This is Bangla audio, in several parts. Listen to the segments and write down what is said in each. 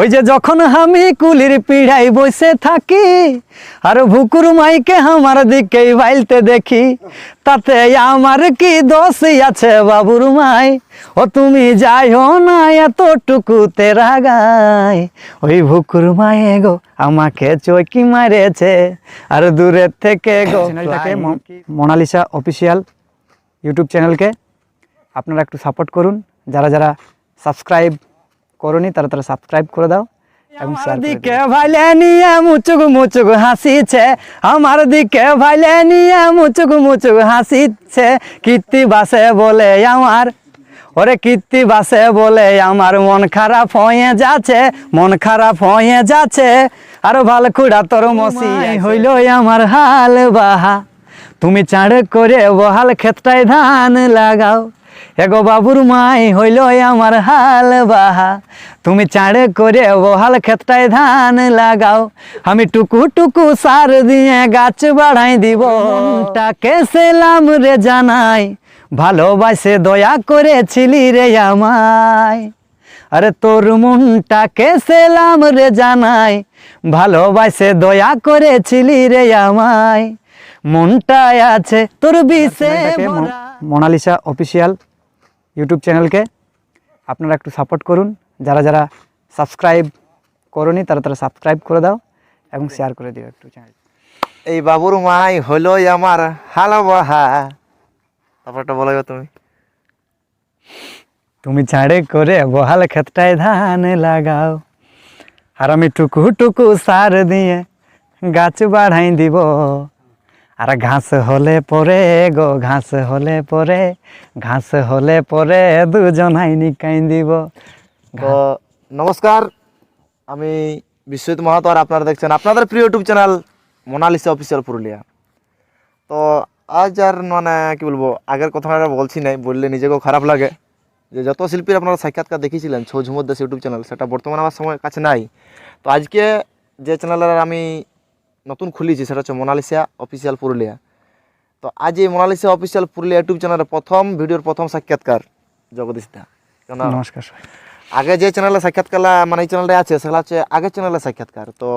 ওই যে যখন আমি কুলির পিড়াই বসে থাকি আর ভুকুর মাইকে আমার দিকে বাইলতে দেখি তাতে আমার কি দোষ আছে বাবুর মাই? ও তুমি যাইও না এতটুকু তেরা গাই ওই ভুকুর মায়ে গো আমাকে চৌকি মারেছে আর দূরের থেকে গো চ্যানেলটাকে মোনালিসা অফিসিয়াল ইউটিউব চ্যানেলকে আপনারা একটু সাপোর্ট করুন। যারা যারা সাবস্ক্রাইব করনি তারা তারা সাবস্ক্রাইব করে দাও। এবং শেয়ার দিকে ভাইলে নিয়ে মুচুক মুচুক হাসিছে আমার দিকে ভাইলে নিয়ে মুচুক মুচুক হাসিছে। কীর্তি বাসে বলে আমার ওরে কীর্তি বাসে বলে আমার মন খারাপ হয়ে যাচ্ছে মন খারাপ হয়ে যাচ্ছে। আর ভালো খুড়া তোর মসি হইল আমার হাল বাহা। তুমি চাঁড় করে বহাল ক্ষেতটায় ধান লাগাও। এগো বাবুর মাই হইল আমার হাল বাহা। তুমি চাঁড়ে করে বহাল ক্ষেতটায় ধান লাগাও। আমি টুকু টুকু সার দিয়ে গাছ বাড়াই দিব। মনটাকে সেলাম রে জানাই ভালোবাসে দয়া করেছিলি রে আমায়। আরে তোর মনটাকে সেলাম রে জানাই ভালোবাসে দয়া করেছিলি রে আমায়। মনটায় আছে তোর বিষে মোনালিসা অফিসিয়াল ইউটিউব চ্যানেলকে আপনারা একটু সাপোর্ট করুন। যারা যারা সাবস্ক্রাইব করনি তারা তারা সাবস্ক্রাইব করে দাও এবং শেয়ার করে দিও একটু চ্যানেল এই বাবুর মাই হলো আমার হালাবাহা। তারপরটা বলো তুমি। তুমি ছাড়ে করে বহাল ক্ষেতটায় ধান লাগাও। আর আমি টুকু টুকু সার দিয়ে গাছ বাড়াই দিব। আর ঘাস হলে পরে গো, ঘাস হলে পরে, ঘাস হলে পরে দুজনাই নিকাই দিব। নমস্কার, আমি বিশ্বজিৎ মাহাতো আর আপনারা দেখছেন আপনাদের প্রিয় YouTube channel Monalisa official Purulia. তো আজ আর মানে কি বলব, আগের কথা আর বলছি নাই, বললে নিজেকেও খারাপ লাগে। যে যত শিল্পীর আপনারা সাক্ষাৎকার দেখিয়েছিলেন ছৌ ঝুমুর ইউটিউব চ্যানেল, সেটা বর্তমানে আমার সময় কাছে নাই। তো আজকে যে চ্যানেলের আমি নতুন খুলেছি সেটা হচ্ছে মোনালিসা অফিসিয়াল পুরুলিয়া। তো আজ এই মোনালিসা অফিসিয়াল পুরুলিয়া ইউটিউব চ্যানেলের প্রথম ভিডিওর প্রথম সাক্ষাৎকার জগদীশ দা। কেন নমস্কার আগে যে চ্যানেলে সাক্ষাৎকার মানে এই চ্যানেলটা আছে সেটা হচ্ছে আগের চ্যানেলে সাক্ষাৎকার। তো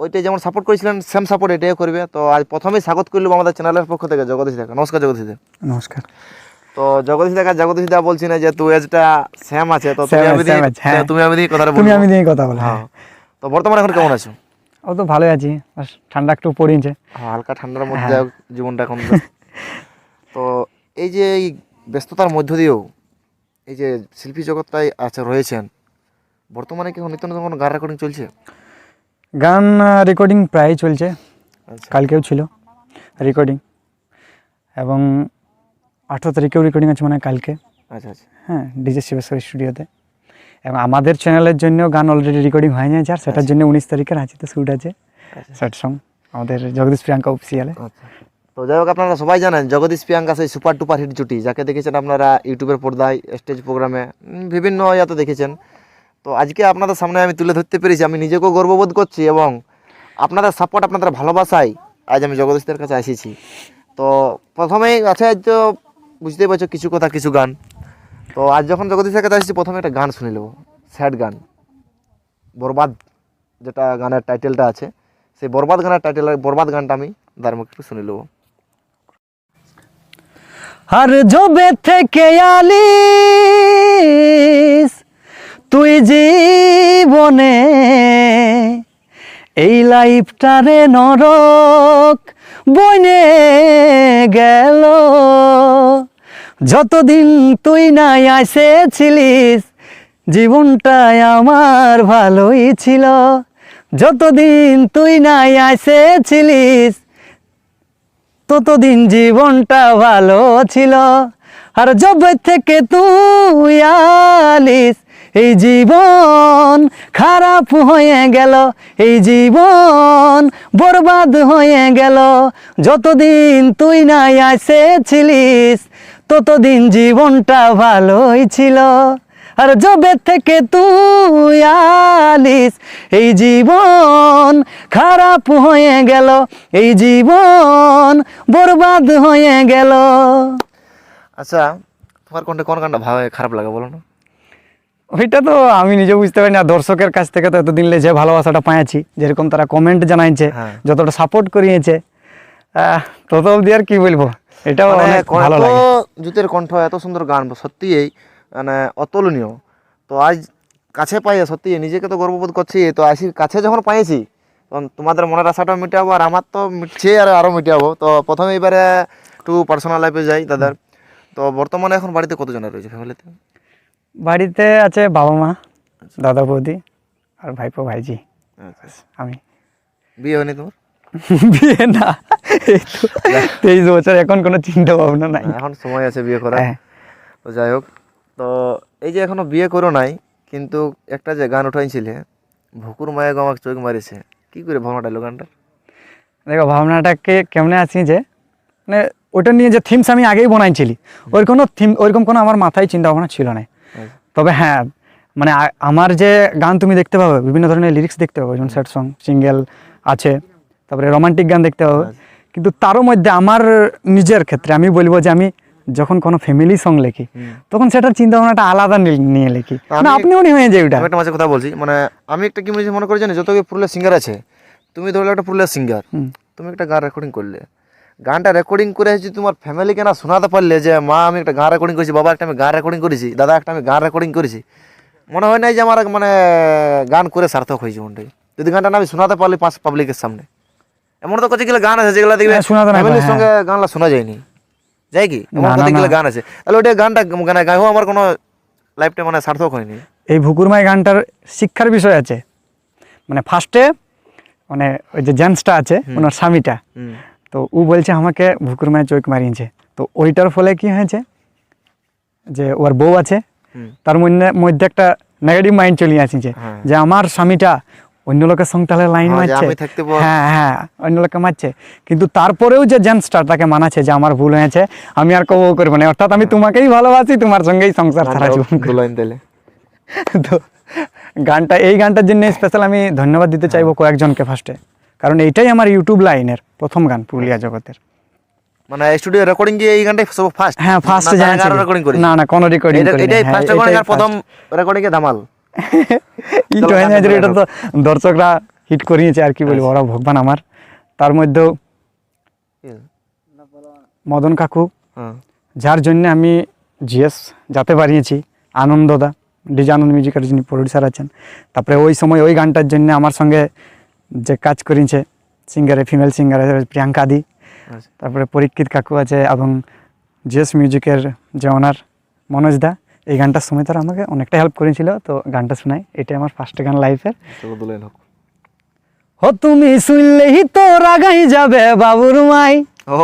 ওইটাই যেমন সাপোর্ট করেছিলেন সেম সাপোর্ট এটাই করবে। তো আজ প্রথমেই স্বাগত করলাম আমাদের চ্যানেলের পক্ষ থেকে জগদীশ দেখা নমস্কার জগদীশ দা। নমস্কার। তো জগদীশ দেখা জগদীশ দা বলছি না যে তুই এজটা সেম আছে তো তুমি আমি হ্যাঁ। দিয়ে কথাটা তুমি আমি দিয়ে কথা বলে হ্যাঁ। তো বর্তমানে এখন কেমন আছো? ও তো ভালোই আছি। ঠান্ডা একটু পড়িয়েছে হালকা ঠান্ডার মধ্যে হ্যাঁ। জীবনটা এখন তো এই যে এই ব্যস্ততার মধ্য দিয়েও এই যে শিল্পী জগৎটাই আছে রয়েছেন বর্তমানে কি নিত্য নতুন কোনো গান রেকর্ডিং চলছে? গান রেকর্ডিং প্রায় চলছে। আচ্ছা। কালকেও ছিল রেকর্ডিং এবং আঠেরো তারিখেও রেকর্ডিং আছে মানে কালকে। আচ্ছা আচ্ছা। হ্যাঁ ডিজে শিবেশ্বর স্টুডিওতে এবং আমাদের চ্যানেলের জন্য গান অলরেডি রেকর্ডিং হয়ে গেছে আর সেটার জন্য উনিশ তারিখে আছে তো শ্যুট আছে। আচ্ছা। সেট সং আমাদের জগদীশ প্রিয়াঙ্কা অফিসিয়ালে আচ্ছা। তো যাই হোক আপনারা সবাই জানেন জগদীশ প্রিয়াঙ্কা সেই সুপার টুপার হিট জুটি যাকে দেখেছেন আপনারা ইউটিউবের পর্দায় স্টেজ প্রোগ্রামে বিভিন্ন ইয়াতে দেখেছেন। তো আজকে আপনাদের সামনে আমি তুলে ধরতে পেরেছি আমি নিজেকেও গর্ববোধ করছি এবং আপনাদের সাপোর্ট আপনাদের ভালোবাসাই আজ আমি জগদীশদের কাছে এসেছি। তো প্রথমেই আছে আজ তো বুঝতেই পারছ কিছু কথা কিছু গান। তো আজ যখন জগদীশের কাছে আসছি, প্রথমে একটা গান শুনে নেব। স্যাড গান। বরবাদ যেটা গানের টাইটেলটা আছে, সেই বরবাদ গানের টাইটেল, বরবাদ গানটা আমি তার মুখে একটু শুনে নেব। আর জবে থেকে আলিস, তুই জীবনে এই লাইফটারে নরক বনে গেল। যতদিন তুই নাই আসেছিলিস জীবনটাই আমার ভালোই ছিল। যতদিন তুই নাই আসেছিলিস ততদিন জীবনটা ভালো ছিল। আর যবে থেকে তুই আলিস, এই জীবন খারাপ হয়ে গেল, এই জীবন বরবাদ হয়ে গেল। যতদিন তুই নাই আসেছিলিস ততদিন জীবনটা ভালোই ছিল। আর যবে থেকে তুই আলিস এই জীবন খারাপ হয়ে গেল এই জীবন বরবাদ হয়ে গেল। আচ্ছা তোমার কোনটা কোন গানটা ভালো খারাপ লাগে বলো না। ওইটা তো আমি নিজে বুঝতে পারি না দর্শকের কাছ থেকে তো এতদিন যে ভালোবাসাটা পাইছি যেরকম তারা কমেন্ট জানাইছে হ্যাঁ। যতটা সাপোর্ট করিয়েছে আহ, তত অবধি আর কি বলব? এটাও মানে অনেক ভালো লাগে। জুতের কণ্ঠ এত সুন্দর গান সত্যি এই মানে অতুলনীয়। তো আজ কাছে পাইয়ে সত্যি নিজেকে তো গর্ববোধ করছি তো আসি কাছে যখন পাইছি তখন তোমাদের মনের আশাটা মিটাবো আর আমার তো মিটছে আর আরও মিটাবো। তো প্রথমে এবারে একটু পার্সোনাল লাইফে যাই দাদার। তো বর্তমানে এখন বাড়িতে কতজনের রয়েছে ফ্যামিলিতে বাড়িতে আছে বাবা মা দাদা বৌদি আর ভাইপো ভাইজি। আচ্ছা। আমি। বিয়ে হয়নি তোমার? বিয়ে না। তেইশ বছর এখন কোনো চিন্তা ভাবনা নাই। এখন সময় আছে বিয়ে করার। হ্যাঁ। তো যাই হোক তো এই যে এখনও বিয়ে করো নাই কিন্তু একটা যে গান উঠাইছিলে ভুকুর মায়ে গো আমাকে চোখ মারিছে কি করে ভাবনাটা এলো গানটা দেখো ভাবনাটাকে কেমনে আছি যে মানে ওটা নিয়ে যে থিমস আমি আগেই বানাইছিলি ওই কোনো থিম ওইরকম কোনো আমার মাথায় চিন্তা ভাবনা ছিল না। তবে হ্যাঁ মানে আমার যে গান তুমি দেখতে পাবে বিভিন্ন ধরনের লিরিক্স দেখতে পাবে যেমন স্যাড সং সিঙ্গেল আছে তারপরে রোমান্টিক গান দেখতে পাবে কিন্তু তারও মধ্যে আমার নিজের ক্ষেত্রে আমি বলব যে আমি যখন কোনো ফ্যামিলি সং লিখি তখন সেটার চিন্তা ভাবনাটা আলাদা নিয়ে লিখি। না আমি- আপনিও হয়ে যায় ওটা। একটা মাঝে কথা বলছি মানে আমি একটা কি মনে করি জানি যত কি পুরুলিয়া সিঙ্গার আছে তুমি ধরলে একটা পুরুলিয়া সিঙ্গার তুমি একটা গান রেকর্ডিং করলে। গানটা রেকর্ডিং করে যদি তোমার ফ্যামিলিকে না শোনাতে পারলে যে মা আমি একটা গান রেকর্ডিং করেছি বাবা একটা আমি গান রেকর্ডিং করেছি দাদা একটা আমি গান রেকর্ডিং করেছি মনে হয় নাই যে আমার মানে গান করে সার্থক হয়েছে মনটাই যদি গানটা না আমি শোনাতে পারলি পাঁচ পাবলিকের সামনে। এমন তো কতগুলো গান আছে যেগুলো দেখবে হ্যাঁ, ফ্যামিলির সঙ্গে গানটা শোনা যায়নি। যাই কি? এমন কতগুলো গান আছে? তাহলে ওটা গানটা গানে গাইও আমার কোনো লাইফটা মানে সার্থক হয়নি। এই ভুকুরমাই গানটার শিক্ষার বিষয় আছে। মানে ফার্স্টে মানে ওই যে জেন্টসটা আছে ওনার স্বামীটা। তো ও বলছে আমাকে ভুকুরমায় চোখ মারিয়েছে। তো ওইটার ফলে কি হয়েছে? যে ওর বউ আছে তার মধ্যে মধ্যে একটা নেগেটিভ মাইন্ড চলে আসছে। হ্যাঁ। যে আমার স্বামীটা অন্য লোকের সঙ্গে তাহলে লাইন হ্যাঁ, মারছে। হ্যাঁ হ্যাঁ অন্য লোককে মারছে। কিন্তু তারপরেও যে জেন্টসটা তাকে মানাচ্ছে যে আমার ভুল হয়েছে আমি আর কবু করব না। অর্থাৎ আমি তোমাকেই ভালোবাসি তোমার সঙ্গেই সংসার সারা জীবন। দুলাইন তাহলে তো গানটা এই গানটার জন্য স্পেশাল আমি ধন্যবাদ দিতে চাইব কয়েকজনকে ফার্স্টে কারণ এইটাই আমার ইউটিউব লাইনের প্রথম গান পুরুলিয়া জগতের। মানে স্টুডিও রেকর্ডিং এই গানটাই সব ফার্স্ট হ্যাঁ ফার্স্ট রেকর্ডিং করি? না না কোনো রেকর্ডিং এটাই ফার্স্ট রেকর্ডিং আর প্রথম রেকর্ডিং এ ধামাল। হয়ে যায় এটা তো দর্শকরা হিট করিয়েছে আর কি বলব ওরা ভগবান আমার। তার মধ্যেও মদন কাকু। হ্যাঁ। যার জন্য আমি জিএস যাতে পারিয়েছি আনন্দদা ডিজে আনন্দ মিউজিকের যিনি প্রডিউসার আছেন। তারপরে ওই সময় ওই গানটার জন্য আমার সঙ্গে যে কাজ করিয়েছে সিঙ্গারে ফিমেল সিঙ্গার প্রিয়াঙ্কা দি। আচ্ছা। তারপরে পরীক্ষিত কাকু আছে এবং জিএস মিউজিকের যে ওনার মনোজ দা। এই গানটা সময় তারা আমাকে অনেকটা হেল্প করেছিল তো গানটা শোনাই। এটা আমার ফার্স্ট গান লাইফের হ ও তুমি শুনলেই তো রাগাই যাবে বাবুর মাই। ও।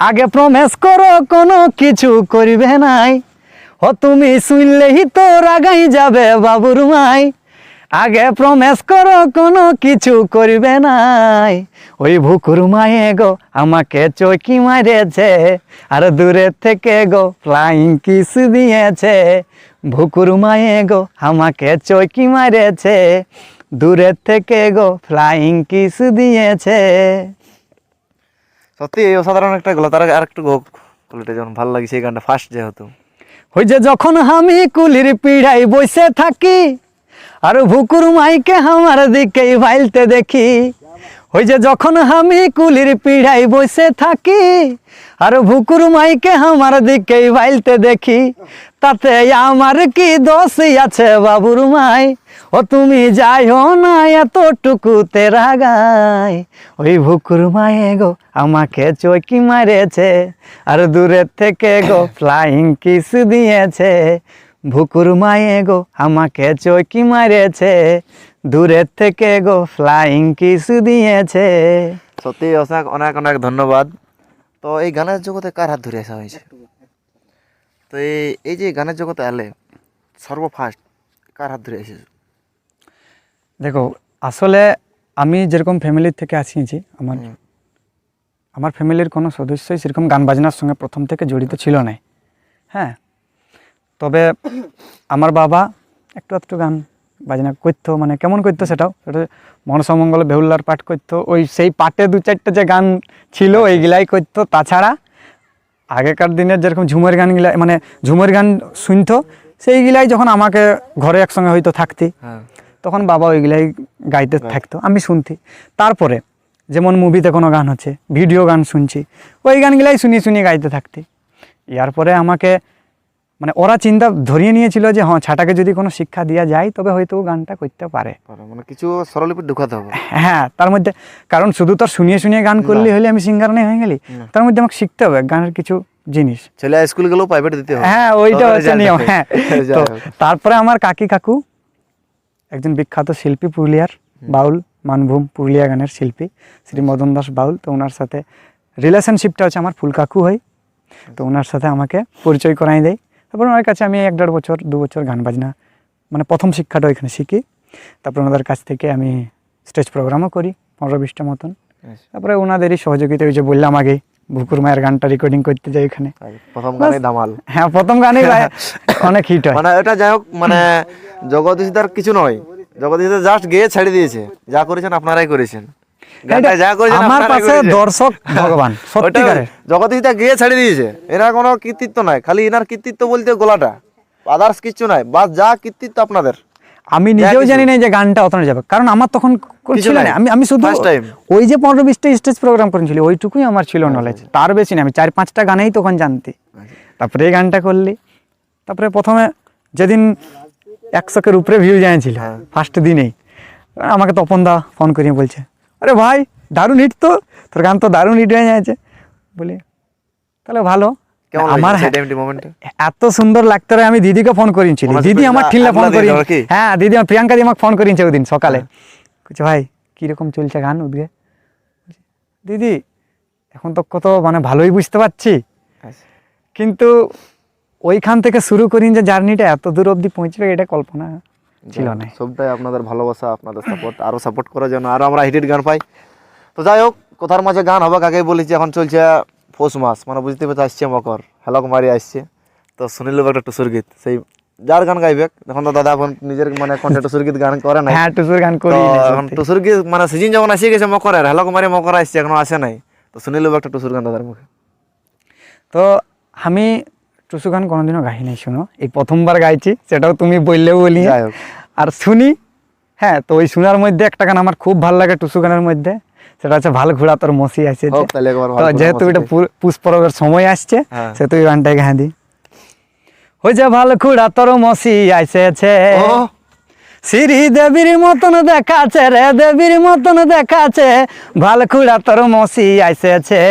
আগে প্রমেশ করো কোনো কিছু করিবে নাই। ও তুমি শুনলেই তো রাগাই যাবে বাবুর মাই। আগে প্রমেস করো কোনো কিছু করবে নাই। ওই ভুকুর মায়ে গো আমাকে চৌকি মারেছে আর দূরে থেকে গো ফ্লাইং কিস দিয়েছে। ভুকুর মায়ে গো আমাকে চৌকি মারেছে দূরে থেকে গো ফ্লাইং কিস দিয়েছে। সত্যি এই অসাধারণ একটা গলা তার আর একটু গলাটা যেমন ভালো লাগছে এই গানটা ফার্স্ট যেহেতু। ওই যে যখন আমি কুলির পিড়াই বসে থাকি আর ভুকুর মাইকে আমার দিকেই ভাইলতে দেখি। ওই যে যখন আমি কুলির পিড়াই বসে থাকি, আর ভুকুর মাইকে আমার দিকেই ভাইলতে দেখি, তাতে আমার কি দোষ আছে বাবুর মাই? ও তুমি যাইও না এতটুকু তেরা গাই ওই ভুকুর মায়ে গো আমাকে চৌকি মারেছে, আর দূরের থেকে গো ফ্লাইং কিস দিয়েছে। ভুকুর মায়ে গো আমাকে চৌকি মারেছে। দূরের থেকে গো ফ্লাইং কিস দিয়েছে। সত্যি অনেক অনেক অনেক ধন্যবাদ। তো এই গানের জগতে কার হাত ধরে আসা হয়েছে? তো এই এই যে গানের জগতে এলে সর্বফার্স্ট কার হাত ধরে এসেছ? দেখো আসলে আমি যেরকম ফ্যামিলির থেকে আসিয়েছি আমার আমার ফ্যামিলির কোনো সদস্যই সেরকম গান বাজনার সঙ্গে প্রথম থেকে জড়িত ছিল না হ্যাঁ তবে আমার বাবা একটু একটু গান বাজনা করতো মানে কেমন করতো সেটাও। সেটা মনসমঙ্গল বেহুল্লার পাঠ করতো। ওই সেই পাটে দু চারটে যে গান ছিল ওইগুলাই করতো। তাছাড়া আগেকার দিনের যেরকম ঝুমের গানগুলা মানে ঝুমের গান শুনতো সেইগুলাই যখন আমাকে ঘরে একসঙ্গে হয়তো থাকতি হ্যাঁ। তখন বাবা ওইগুলাই গাইতে থাকতো আমি শুনতি। তারপরে যেমন মুভিতে কোনো গান হচ্ছে ভিডিও গান শুনছি ওই গানগুলাই শুনিয়ে শুনি গাইতে থাকতি। ইয়ার পরে আমাকে মানে ওরা চিন্তা ধরিয়ে নিয়েছিল যে হ্যাঁ ছাটাকে যদি কোনো শিক্ষা দেওয়া যায় তবে হয়তো ও গানটা করতে পারে। মানে কিছু স্বরলিপি ঢুকাতে হবে। হ্যাঁ তার মধ্যে কারণ শুধু তো শুনিয়ে শুনিয়ে গান করলে হলে আমি সিঙ্গার নেই হয়ে গেলি। তার মধ্যে আমাকে শিখতে হবে গানের কিছু জিনিস। ছেলে স্কুল গেলেও প্রাইভেট দিতে হবে। হ্যাঁ ওইটা হচ্ছে নিয়ম। হ্যাঁ তো তারপরে আমার কাকি কাকু একজন বিখ্যাত শিল্পী পুরুলিয়ার বাউল মানভূম পুরুলিয়া গানের শিল্পী শ্রী মদন দাস বাউল। তো ওনার সাথে রিলেশনশিপটা হচ্ছে আমার ফুল কাকু হয় তো ওনার সাথে আমাকে পরিচয় করাই দেয়। তারপর ওনার কাছে আমি এক দেড় বছর দু বছর গান বাজনা মানে প্রথম শিক্ষাটা ওইখানে শিখি। তারপর ওনাদের কাছ থেকে আমি স্টেজ প্রোগ্রামও করি পনেরো বিশটা মতন। আচ্ছা। তারপরে ওনাদেরই সহযোগিতা ওই যে বললাম আগে ভুকুর মায়ের গানটা রেকর্ডিং করতে যাই ওখানে। আর প্রথম গানে দামাল হ্যাঁ প্রথম ভাই- অনেক হিট হয়। মানে এটা যাই হোক মানে জগদীশ কিছু নয়। জগদীশদা জাস্ট গিয়ে ছেড়ে দিয়েছে। যা করেছেন আপনারাই করেছেন। আমার করেছেন। দর্শক ভগবান ওটা সত্যিকারের। জগদীশ দা গিয়ে ছেড়ে দিয়েছে। এরা কোনো কৃতিত্ব নাই খালি এনার কৃতিত্ব বলতে গলাটা। আদার্স কিছু নাই বাস যা কৃতিত্ব আপনাদের। আমি নিজেও কিছু। জানি না যে গানটা অতটা যাবে কারণ আমার তখন ছিল না। আমি আমি শুধু ওই যে পনেরো বিশটা স্টেজ প্রোগ্রাম করেছিল ওইটুকুই আমার ছিল নলেজ তার বেশি না আমি চার পাঁচটা গানেই তখন জানতি। তারপরে এই গানটা করলি। তারপরে প্রথমে যেদিন একশোকের উপরে ভিউ জানিয়েছিল হ্যাঁ। ফার্স্ট দিনেই। আমাকে তপন দা ফোন করিয়ে বলছে আরে ভাই দারুণ হিট তো। তোর গান তো দারুণ হিট হয়ে যাচ্ছে। বলি তাহলে ভালো। আমার হ্যাঁ- এত সুন্দর লাগতে আমি দিদিকে ফোন করিয়েছি। দিদি আমার ঠিল্লা ফোন করি হ্যাঁ দিদি আমার প্রিয়াঙ্কা দি আমাকে ফোন করিয়েছে ওই দিন সকালে। হ্যাঁ। বলছে ভাই কীরকম চলছে গান উদ্গে দিদি এখন তো কত মানে ভালোই বুঝতে পারছি। আচ্ছা। কিন্তু ওইখান থেকে শুরু করি যে জার্নিটা এত দূর অবধি পৌঁছবে এটা কল্পনা ছিল না। সবটাই আপনাদের ভালোবাসা আপনাদের সাপোর্ট আরও সাপোর্ট করার জন্য। আরও আমরা হিটেড গান পাই। তো যাই হোক কথার মাঝে গান হবে কাকে বলেছি এখন চলছে পৌষ মাস। মানে বুঝতে পেরেছি আসছে মকর। হেলক মারি আসছে। তো শুনিল একটা টুসুর গীত। সেই যার গান গাইবে এখন তো দাদা এখন নিজের মানে কন্টে টুসুর গীত গান করে নাই। হ্যাঁ টুসুর গান করি এখন টুসুর গীত মানে সিজন যখন আসে গেছে মকরের হেলক মারি মকর আসছে এখনও আসে নাই। তো শুনিল একটা টুসুর গান দাদার মুখে। তো আমি টুসু গান কোনোদিনও গাই নাই শোনো। এই প্রথমবার গাইছি সেটাও তুমি বললেও বলি যাই হোক। আর শুনি হ্যাঁ তো ওই শোনার মধ্যে একটা গান আমার খুব ভালো লাগে টুসু গানের মধ্যে। সেটা হচ্ছে ভালো ঘোড়া তোর মসি আছে যেহেতু এটা পুষ্পরবের সময় আসছে হ্যাঁ। সেহেতু এই গানটাই গান দি ওই যে ভালো ঘোড়া তোর মসি আইসেছে শ্রী দেবীর মতন দেখাছে রে দেবীর মতন দেখাছে ভালো খুড়া তোর মসি আইসেছে।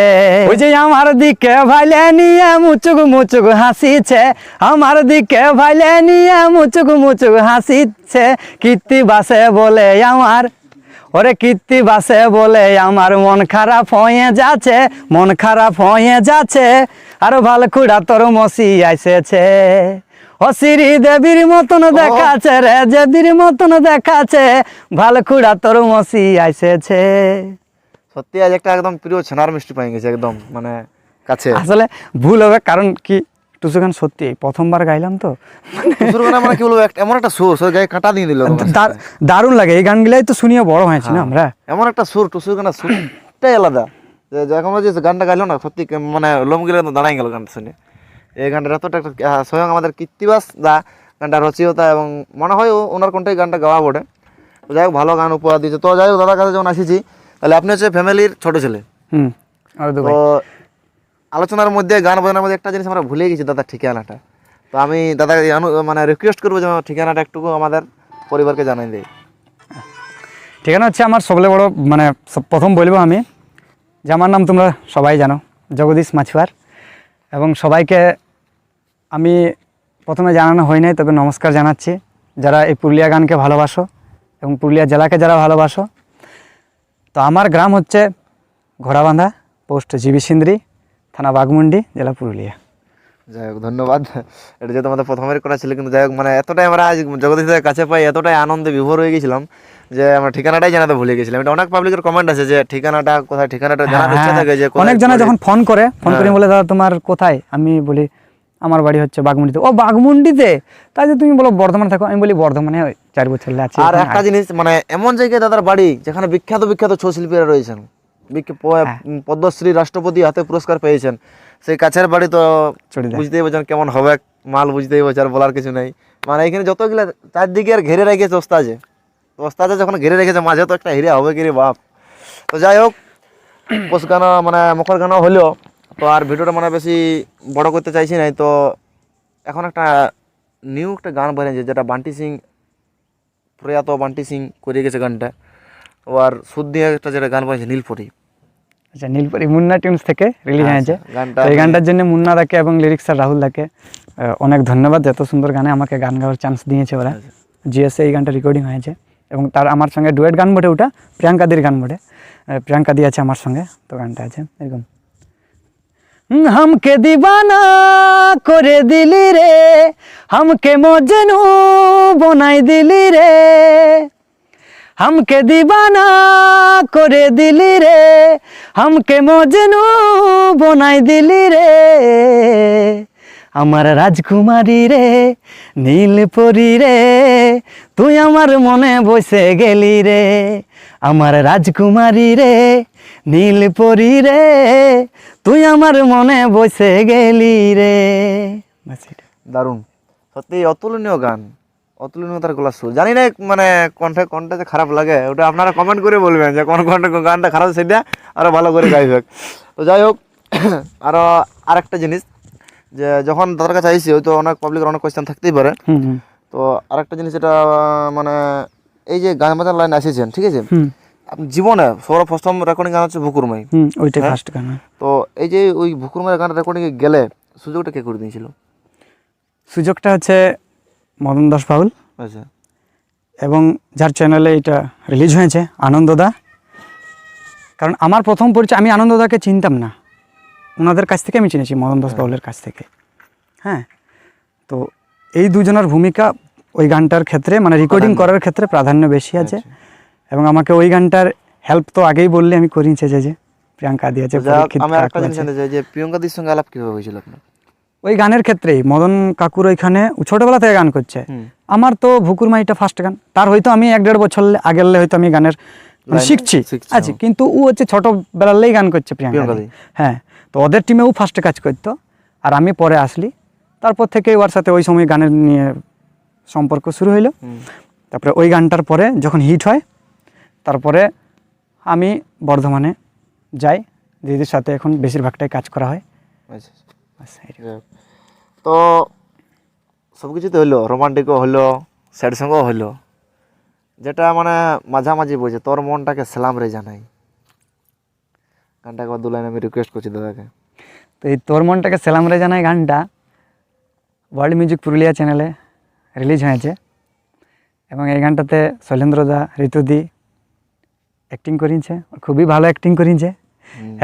ওই যে আমার দিকে ভাইলে নিয়ে মুচুক মুচুক হাসিছে আমার দিকে ভাইলে নিয়ে মুচুক মুচুক হাসিছে। কীর্তি বাসে বলে আমার ওরে কীর্তি বাসে বলে আমার মন খারাপ হয়ে যাচ্ছে মন খারাপ হয়ে যাচ্ছে আর ভালো খুড়া তোর মসি আইসেছে। শ্রী দেবীর মতন দেখাচ্ছে রে দেবীর মতন দেখাচ্ছে ভালো খুড়া তোর মসি আইসেছে। সত্যি আজ একটা একদম প্রিয় ছানার মিষ্টি পাই গেছে একদম মানে কাছে। আসলে ভুল হবে কারণ কি টুসু গান সত্যি প্রথমবার গাইলাম তো। মানে কি বলব এমন একটা সুর সে গায়ে কাটা দিয়ে দিল দার- দারুণ লাগে এই গানগুলাই তো শুনিয়ে বড় হয়েছি না আমরা। এমন একটা সুর টুসুর গানের সুরটাই আলাদা। যে যখন যে গানটা গাইলো না সত্যি মানে লোম গিলে দাঁড়াই গেল গানটা শুনে। এই গানটা এতটা একটা স্বয়ং আমাদের কীর্তিবাস দা গানটা রচয়িতা এবং মনে হয় ওনার কোনটাই গানটা গাওয়া বটে। তো যাই হোক ভালো গান উপহার দিয়েছে। তো যাই হোক দাদার কাছে যখন আসিছি তাহলে আপনি হচ্ছে ফ্যামিলির ছোট ছেলে। তো আলোচনার মধ্যে গান বাজনার মধ্যে একটা জিনিস আমরা ভুলে গেছি দাদার ঠিকানাটা। তো আমি দাদা মানে রিকোয়েস্ট করব যে আমার ঠিকানাটা একটু আমাদের পরিবারকে জানাই দেয়। ঠিকানা হচ্ছে আমার সবলে বড় মানে প্রথম বলব আমি যে আমার নাম তোমরা সবাই জানো জগদীশ মাছুয়ার। এবং সবাইকে আমি প্রথমে জানানো হয় নাই তবে নমস্কার জানাচ্ছি। যারা এই পুরুলিয়া গানকে ভালোবাসো এবং পুরুলিয়া জেলাকে যারা ভালোবাসো তো আমার গ্রাম হচ্ছে ঘোড়াবান্ধা পোস্ট জিবি সিন্দ্রি থানা বাগমুন্ডি জেলা পুরুলিয়া। যাই হোক ধন্যবাদ। এটা যেহেতু আমাদের প্রথমের করা ছিল কিন্তু যাই হোক মানে এতটাই আমরা আজ জগদীশের কাছে পাই এতটাই আনন্দে বিভোর হয়ে গেছিলাম যে আমরা ঠিকানাটাই জানাতে ভুলে গেছিলাম। এটা অনেক পাবলিকের কমেন্ট আছে যে ঠিকানাটা কোথায় ঠিকানাটা জানাতে ইচ্ছা থাকে যে কোথায় অনেক জনা যখন ফোন করে ফোন করে হ্যাঁ। বলে দাদা তোমার কোথায়? আমি বলি আমার বাড়ি হচ্ছে বাগমুন্ডিতে ও বাগমুন্ডিতে তাই যে তুমি বলো বর্ধমানে থাকো আমি বলি বর্ধমানে চার বছর আছি। আর একটা জিনিস মানে এমন জায়গায় দাদার বাড়ি যেখানে বিখ্যাত বিখ্যাত ছৌ শিল্পীরা রয়েছেন। হ্যাঁ। পদ্মশ্রী রাষ্ট্রপতি হাতে পুরস্কার পেয়েছেন। সেই কাছের বাড়ি তো বুঝতেই পারছেন কেমন হবে মাল বুঝতেই পারছ আর বলার কিছু নেই। মানে এখানে যতগুলা চারদিকে আর ঘিরে রেখেছে ওস্তাজে ওস্তাজে যখন ঘিরে রেখেছে মাঝে তো একটা হিরে হবে কি রে বাপ। তো যাই হোক পোষ গানা মানে মকর গানা হলো তো আর ভিডিওটা মানে বেশি বড় করতে চাইছি নাই তো এখন একটা নিউ একটা গান বেরিয়েছে যেটা বান্টি সিং প্রয়াত বান্টি সিং করে গেছে গানটা। ও আর সুদ দিয়ে একটা যেটা গান বানিয়েছে নীলপরি আচ্ছা নীলপরি মুন্না টিউনস থেকে রিলিজ হয়েছে। আচ্ছা, গানটা এই গানটার জন্য মুন্না দাকে এবং লিরিক্স আর রাহুল দাকে অনেক ধন্যবাদ। এত সুন্দর গানে আমাকে গান গাওয়ার চান্স দিয়েছে ওরা। আচ্ছা। জিএসএ এই গানটা রেকর্ডিং হয়েছে। এবং তার আমার সঙ্গে ডুয়েট গান বটে ওটা প্রিয়াঙ্কাদির গান বটে। আহ, প্রিয়াঙ্কা দি আছে আমার সঙ্গে তো গানটা আছে এরকম। হমকে দিবানা করে দিলি রে। হামকে মজনু বনাই দিলি রে। হামকে দিবানা করে দিলি রে। হামকে মজনু বনাই দিলি রে। আমার রাজকুমারী রে, নীলপরি রে, তুই আমার মনে বসে গেলি রে। আমার রাজকুমারী রে নীলপরি রে তুই আমার মনে বসে গেলি রে। দারুণ। সত্যি অতুলনীয় গান। অতুলনীয় তার গলার সুর। জানি না মানে কণ্ঠে কণ্ঠে যে খারাপ লাগে ওটা আপনারা কমেন্ট করে বলবেন যে কোন কণ্ঠে গানটা খারাপ সেটা আরও ভালো করে গাইবে। তো যাই হোক আরও আরেকটা জিনিস যে যখন তাদের কাছে আইসি হয়তো অনেক পাবলিকের অনেক কোয়েশ্চেন থাকতেই পারে। তো আরেকটা জিনিস এটা মানে এই যে গান বাজার লাইন এসেছেন ঠিক আছে? আপনি জীবনে সর্বপ্রথম রেকর্ডিং গান হচ্ছে ভুকুরমাই হুম ওইটাই ফার্স্ট গান হ্যাঁ। তো এই যে ওই ভুকুরমাইয়ের গান রেকর্ডিংয়ে গেলে সুযোগটা কে করে দিয়েছিল? সুযোগটা হচ্ছে মদন দাস বাউল। আচ্ছা। এবং যার চ্যানেলে এটা রিলিজ হয়েছে আনন্দদা কারণ আমার প্রথম পরিচয় আমি আনন্দদাকে চিনতাম না। ওনাদের কাছ থেকে আমি চিনেছি মদন দাস বাউলের কাছ থেকে। হ্যাঁ? তো এই দুজনের ভূমিকা ওই গানটার ক্ষেত্রে মানে রেকর্ডিং করার ক্ষেত্রে প্রাধান্য বেশি আছে। এবং আমাকে ওই গানটার হেল্প তো আগেই বললে আমি করিয়েছে যে যে প্রিয়াঙ্কা দিয়েছে আমি কাকু জিনিস জানতে চাই যে প্রিয়ঙ্কা দির সঙ্গে আলাপ কীভাবে হয়েছিল আপনার? ওই গানের ক্ষেত্রেই মদন কাকুর ওইখানে ও ছোটবেলা থেকে গান করছে। আমার তো ভুকুর মাইটা ফার্স্ট গান। তার হয়তো আমি এক দেড় বছর আগের হয়তো আমি গানের মানে শিখছি। আছি কিন্তু ও হচ্ছে ছোটবেলালেই গান করছে প্রিয়াঙ্কা। হ্যাঁ তো ওদের টিমেও ফার্স্টে কাজ করতো। আর আমি পরে আসলি। তারপর থেকে ওর সাথে ওই সময় গানের নিয়ে সম্পর্ক শুরু হইল। তারপরে ওই গানটার পরে যখন হিট হয় তারপরে আমি বর্ধমানে যাই দিদির সাথে এখন বেশিরভাগটাই কাজ করা হয়। আচ্ছা আচ্ছা। তো সব কিছু তো হলো রোমান্টিকও হলো স্যাড সঙ্গও হলো যেটা মানে মাঝামাঝি বলছে তোর মনটাকে সালাম রে জানাই। গানটা একবার দু লাইন আমি রিকোয়েস্ট করছি দাদাকে। তো এই তোর মনটাকে সালাম রে জানাই গানটা ওয়ার্ল্ড মিউজিক পুরুলিয়া চ্যানেলে রিলিজ হয়েছে। এবং এই গানটাতে শৈলেন্দ্র দা ঋতুদি অ্যাক্টিং করিয়েছে খুবই ভালো অ্যাক্টিং করিয়েছে।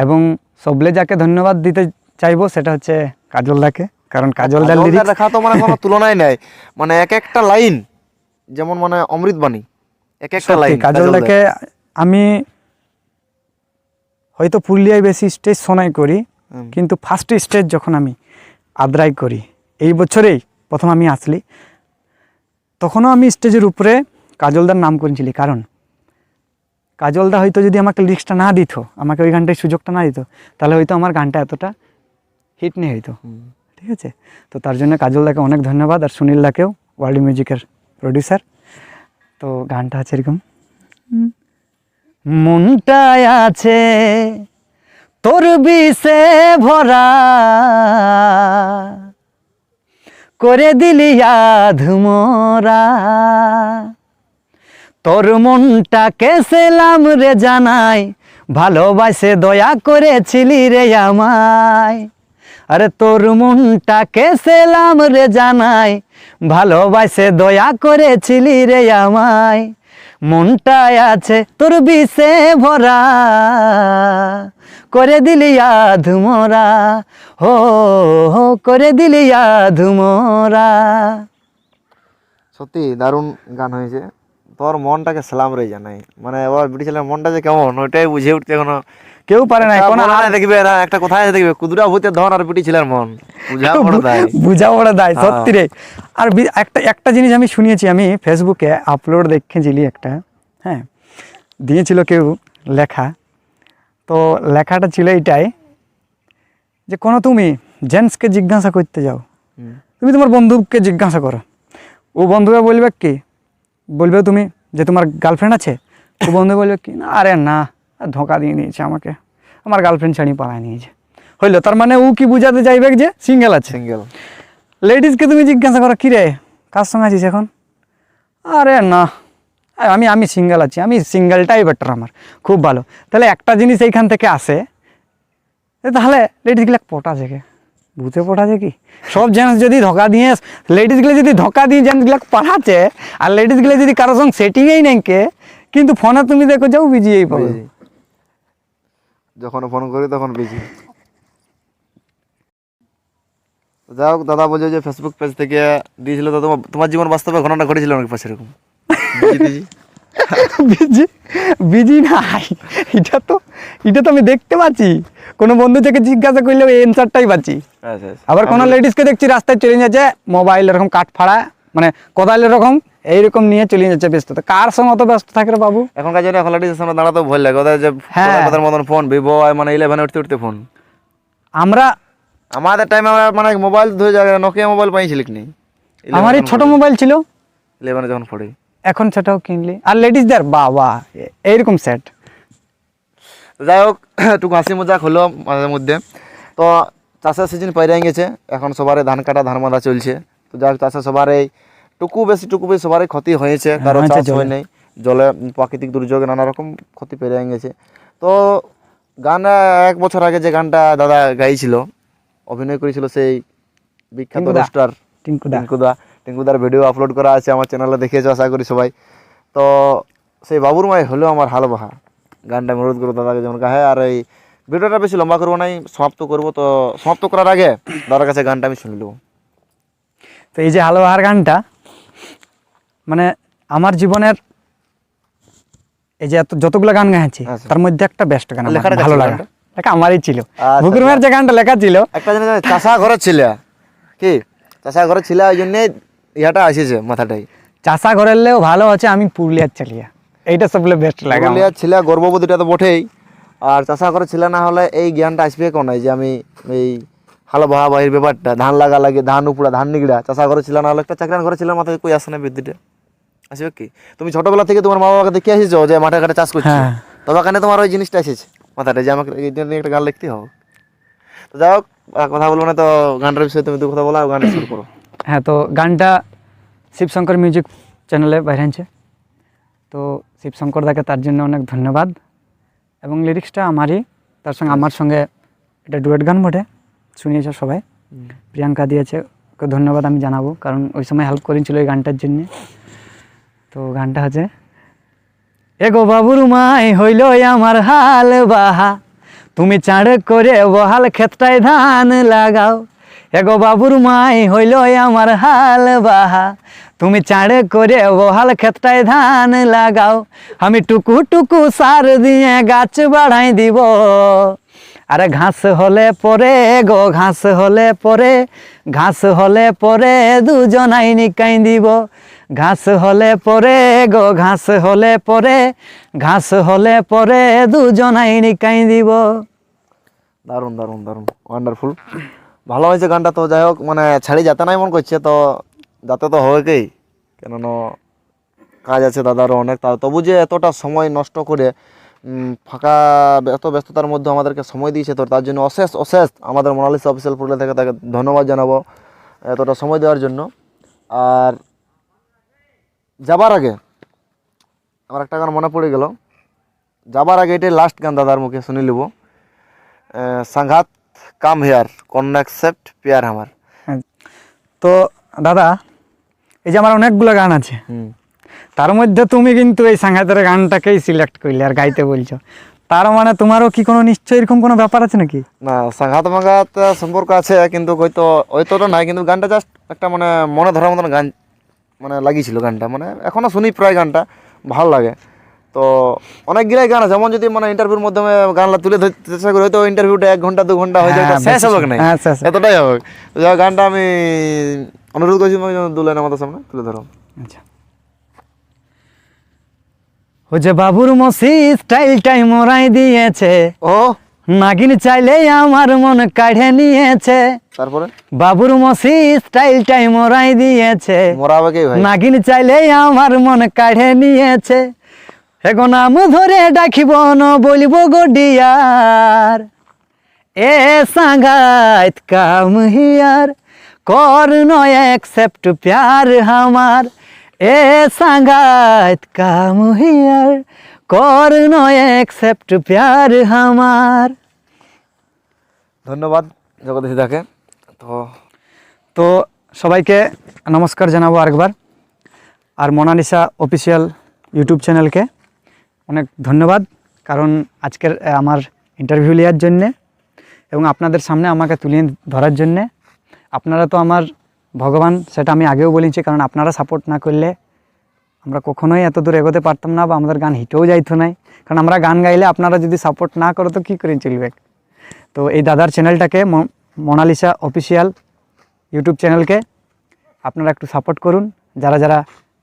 এবং সবলে যাকে ধন্যবাদ দিতে চাইব সেটা হচ্ছে কাজল দাকে কারণ কাজল কাজলদার লিরিক্স লেখা তো মানে কোনো তুলনাই নাই। মানে এক একটা লাইন যেমন মানে অমৃত বাণী এক একটা লাইন কাজল দাকে আমি হয়তো পুরুলিয়ায় বেশি স্টেজ শোনাই করি কিন্তু ফার্স্ট স্টেজ যখন আমি আদ্রাই করি এই বছরেই প্রথম আমি আসলি। তখনও আমি স্টেজের উপরে কাজলদার নাম করেছিলি। কারণ? কাজলদা হয়তো যদি আমাকে লিরিক্সটা না দিত আমাকে ওই গানটায় সুযোগটা না দিত তাহলে হয়তো আমার গানটা এতটা হিট নেই হইতো ঠিক আছে? তো তার জন্য কাজলদাকে অনেক ধন্যবাদ আর সুনীল দাকেও ওয়ার্ল্ড মিউজিকের প্রডিউসার তো গানটা আছে এরকম। মনটায় আছে তোর বিষে ভরা। করে দিলি ধুমরা তোর মনটা কেসেলাম রে জানাই, ভালোবাসে দয়া করেছিলি রে আমায়। আরে তোর মনটাকে সেলাম রে জানাই, ভালোবাসে দয়া করেছিলি রে আমায়। মনটায় আছে তোর বিষে ভরা। করে দিলি ধুমরা হো হো করে দিলি ধুমরা সত্যি দারুণ গান হয়েছে। তোর মনটাকে সালাম রে জানাই। মানে এবার ব্রিটিশ ছেলের মনটা যে কেমন ওইটাই বুঝে উঠতে এখনও কেউ পারে না কোনো নাই দেখবে না একটা কোথায় আছে দেখবে কুদরা ভূতে ধন আর ব্রিটিশ ছেলের মন। বুঝা পড়ে দায়। বুঝা পড়া দেয় হ্যাঁ। সত্যি রে। আর একটা একটা জিনিস আমি শুনিয়েছি আমি ফেসবুকে আপলোড দেখেছিলি একটা হ্যাঁ দিয়েছিল কেউ লেখা। তো লেখাটা ছিল এটাই যে কোনো তুমি জেন্টসকে জিজ্ঞাসা করতে যাও। তুমি তোমার বন্ধুকে জিজ্ঞাসা করো। ও বন্ধুকে বলবে কি? বলবে তুমি যে তোমার গার্লফ্রেন্ড আছে? ও বন্ধু বলবে কি? না আরে না ধোঁকা দিয়ে নিয়েছে আমাকে। আমার গার্লফ্রেন্ড ছাড়িয়ে পালায় নিয়েছে হইল তার মানে ও কি বুঝাতে চাইবে যে সিঙ্গেল আছে? সিঙ্গেল লেডিসকে তুমি জিজ্ঞাসা করো কী রে কার সঙ্গে আছিস এখন? আরে না আমি আমি সিঙ্গেল আছি। আমি সিঙ্গেলটাই বেটার আমার। খুব ভালো। তাহলে একটা জিনিস এইখান থেকে আসে তাহলে লেডিসগুলো পটা থেকে ভূতে পটাছে কি? সব জেন্টস যদি ধোকা দিয়ে লেডিসগুলো যদি ধোকা দিয়ে জেন্টসগুলো পাঠাচ্ছে আর লেডিসগুলো যদি কারোর সঙ্গে সেটিংয়েই নেইকে কিন্তু ফোনে তুমি দেখো যাও বিজিয়েই পাবে। যখন ফোন করি তখন বিজি যাই হোক, দাদা বলছে যে ফেসবুক পেজ থেকে দিয়েছিল, তো তোমার তোমার জীবন বাস্তবে ঘটনা ঘটেছিল অনেক পাশে এরকম? বিজি। বিজি? নাই। এটা তো এটা তো আমি দেখতে পাচ্ছি। কোনো বন্ধু থেকে জিজ্ঞাসা করলে ওই অ্যান্সারটাই পাচ্ছি। আচ্ছা আচ্ছা। আবার কোনো লেডিসকে দেখছি রাস্তায় চলে যাচ্ছে মোবাইল এরকম কাঠ ফাড়া মানে কোদাল এরকম এইরকম নিয়ে চলে যাচ্ছে ব্যস্ত। তো কার সঙ্গে অত ব্যস্ত থাকে রে বাবু? এখনকার জন্য এখন লেডিসের সামনে দাঁড়াতে ভয় লাগে। ওদের যে হ্যাঁ। ওদের মতন ফোন ভিভো মানে ইলেভেন উঠতে উঠতে ফোন আমরা আমাদের টাইমে আমরা মানে মোবাইল ধরে নোকিয়া মোবাইল পাইছিলি কি নেই আমার এই ছোট মোবাইল ছিল। ইলেভেনে যখন পড়ি। এখন সেটাও কিনলি। আর লেডিসদের বা বাহ এইরকম সেট যাই হোক একটু হাসি মজাক হলো মাঝে মধ্যে। তো চাষের সিজন পেরিয়ে গেছে এখন সবারই ধান কাটা ধান বাঁধা চলছে। তো যাই হোক চাষে সবার এই টুকু বেশি টুকু বেশি সবারই ক্ষতি হয়েছে কারও চাষ হয় নাই। জলে প্রাকৃতিক দুর্যোগে নানা রকম ক্ষতি পেরিয়ে গেছে। তো গান এক বছর আগে যে গানটা দাদা গাইছিল অভিনয় করেছিল সেই বিখ্যাত। রোস্টার টিঙ্কুদা। টিঙ্কুদার ভিডিও আপলোড করা আছে আমার চ্যানেলে দেখেছ আশা করি সবাই। তো সেই বাবুর মাই হলো আমার হাল বাহা গানটা অনুরোধ করব দাদাকে যেমন গাহে আর এই ভিডিওটা বেশি লম্বা করব নাই সমাপ্ত করব। তো সমাপ্ত করার আগে দাদার কাছে গানটা আমি শুনে নেব। তো এই যে হালুয়াহার গানটা মানে আমার জীবনের এই যে এত যতগুলো গান গাইছি আচ্ছা। তার মধ্যে একটা বেস্ট গান লেখাটা ভালো লাগা। লেখা আমারই ছিল। আচ্ছা, বুকুরমের যে গানটা লেখা ছিল। একটা জিনিস চাষা ঘরের ছেলে। কি? চাষা ঘরের ছেলে ওই জন্যে ইহাটা আসেছে মাথাটাই। চাষা ঘরেরলেও ভালো আছে আমি পুরুলিয়ার চালিয়া। এইটা সবগুলো বেস্ট লাগে পুরুলিয়ার ছেলে গর্ভবতীটা তো বটেই। আর চাষা ঘরের ছেলে না হলে এই জ্ঞানটা আসবে কোন যে আমি এই হালো বাহা বাহির ব্যাপারটা ধান লাগা লাগে ধান উপড়া ধান নিগড়া চাষা ঘরে ছিল না হলে একটা চাকরান ঘরে ছিল মাথায় কই আসে না বুদ্ধিটা আসবে কি? তুমি ছোটবেলা থেকে তোমার মা বাবাকে দেখে এসেছ যে মাঠে ঘাটে চাষ করছ? হ্যাঁ। তবে এখানে তোমার ওই জিনিসটা এসেছে মাথাটা যে আমাকে এইটা নিয়ে একটা গান লিখতে হবে। তো যাই হোক কথা বলব না তো গানটার বিষয়ে তুমি দু কথা বলো গানটা শুরু করো। হ্যাঁ তো গানটা শিবশঙ্কর মিউজিক চ্যানেলে বাইরেছে তো শিবশঙ্কর দাকে তার জন্য অনেক ধন্যবাদ। এবং লিরিক্সটা আমারই তার সঙ্গে আমার সঙ্গে এটা ডুয়েট গান বটে শুনিয়েছে সবাই। প্রিয়াঙ্কা দিয়েছে ওকে ধন্যবাদ আমি জানাব কারণ ওই সময় হেল্প করেছিল এই গানটার জন্য। তো গানটা হচ্ছে এগো বাবুর মাই হইল আমার হাল বাহা তুমি চাঁড় করে বহাল ক্ষেতটায় ধান লাগাও এগো বাবুর মাই হইল আমার হাল বাহা। তুমি চাঁড়ে করে বহাল ক্ষেতটায় ধান লাগাও। আমি টুকু টুকু সার দিয়ে গাছ বাড়াই দিব। আরে ঘাস হলে পরে গো, ঘাস হলে পরে, ঘাস হলে পরে দুজনাই নিকাই দিব। ঘাস হলে পরে গো, ঘাস হলে পরে, ঘাস হলে পরে দুজনাই নিকাই দিব। দারুণ দারুণ দারুণ। ওয়ান্ডারফুল ভালো হয়েছে গানটা তো, যাই হোক মানে ছাড়ি যাতে নাই মন করছে তো, যাতে তো হবেকেই কেননা কাজ আছে দাদারও অনেক, তা তবু যে এতটা সময় নষ্ট করে ফাঁকা এত ব্যস্ততার মধ্যে আমাদেরকে সময় দিয়েছে তো তার জন্য অশেষ অশেষ আমাদের মোনালিসা অফিসিয়াল পুরুলিয়া থেকে তাকে ধন্যবাদ জানাব এতটা সময় দেওয়ার জন্য। আর যাবার আগে, আমার একটা গান মনে পড়ে গেল। যাবার আগে এটাই লাস্ট গান দাদার মুখে শুনে নেব। সংঘাত কাম হেয়ার কন্যা অ্যাকসেপ্ট পেয়ার আমার তো দাদা এই যে আমার অনেকগুলো গান আছে তার মধ্যে তুমি কিন্তু এই সাংঘাতের গানটাকেই সিলেক্ট করলে আর গাইতে বলছো। তার মানে তোমারও কি কোনো নিশ্চয় এরকম কোনো ব্যাপার আছে নাকি? না সংঘাত মাঘাত সম্পর্ক আছে কিন্তু হয়তো হয়তোটা নাই কিন্তু গানটা জাস্ট একটা মানে মনে ধরার মতন গান মানে লাগিয়েছিল গানটা। মানে এখনও শুনি প্রায় গানটা ভালো লাগে। তো অনেকগুলাই গান আছে। যেমন যদি মানে ইন্টারভিউর মাধ্যমে গানটা তুলে ধরতে চেষ্টা করি হয়তো ইন্টারভিউটা এক ঘণ্টা দু ঘণ্টা হয়ে যায় হ্যাঁ, শেষ হবে না হ্যাঁ, শেষ হবে। এতটাই হবে। গানটা আমি অনুরোধ করছি দু লাইন আমাদের সামনে তুলে ধরো। আচ্ছা। ও যে বাবুর মসি স্টাইলটাই মোরাই দিয়েছে। ও? নাগিন চাইলে আমার মন কাঢ়ে নিয়েছে। তারপরে? বাবুর মসি স্টাইলটাই মোরাই দিয়েছে। মরাবে কে ভাই? নাগিন চাইলে আমার মন কাঢ়ে নিয়েছে। এখন নাম ধরে ডাকিব ন বলিব গডিয়ার এ সাঙ্গাত কাম হিয়ার কর নয় অ্যাকসেপ্ট প্যার হামার। এ সাঙ্গাত কাম হিয়ার কর নয় অ্যাকসেপ্ট প্যার হামার। ধন্যবাদ জগদীশ দাকে। তো তো সবাইকে নমস্কার জানাব আরেকবার। আর মোনালিসা অফিসিয়াল ইউটিউব চ্যানেলকে। অনেক ধন্যবাদ, কারণ আজকের আমার ইন্টারভিউ নেওয়ার জন্যে এবং আপনাদের সামনে আমাকে তুলিয়ে ধরার জন্যে। আপনারা তো আমার ভগবান, সেটা আমি আগেও বলেছি, কারণ আপনারা সাপোর্ট না করলে আমরা কখনোই এত দূর এগোতে পারতাম না বা আমাদের গান হিটেও যাইতো নাই। কারণ আমরা গান গাইলে আপনারা যদি সাপোর্ট না করো, তো কী করে চলবে? তো এই দাদার চ্যানেলটাকে মোনালিসা অফিসিয়াল ইউটিউব চ্যানেলকে আপনারা একটু সাপোর্ট করুন। যারা যারা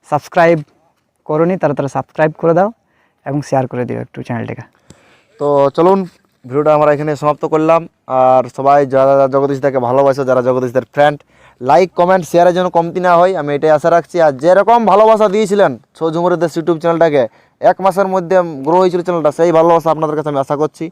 সাবস্ক্রাইব করনি, তারা তারা সাবস্ক্রাইব করে দাও। এবং শেয়ার করে দিও একটু চ্যানেলটাকে তো চলুন, ভিডিওটা আমরা এখানে সমাপ্ত করলাম। আর সবাই, যারা যারা জগদীশ দাকে ভালোবাসো, যারা জগদীশ দার ফ্রেন্ড লাইক কমেন্ট শেয়ারের জন্য কমতি না হয়, আমি এটাই আশা রাখছি। আর যেরকম ভালোবাসা দিয়েছিলেন সৌ ঝুমুরের ইউটিউব চ্যানেলটাকে এক মাসের মধ্যে গ্রো হয়েছিল চ্যানেলটা সেই ভালোবাসা আপনাদের কাছে আমি আশা করছি।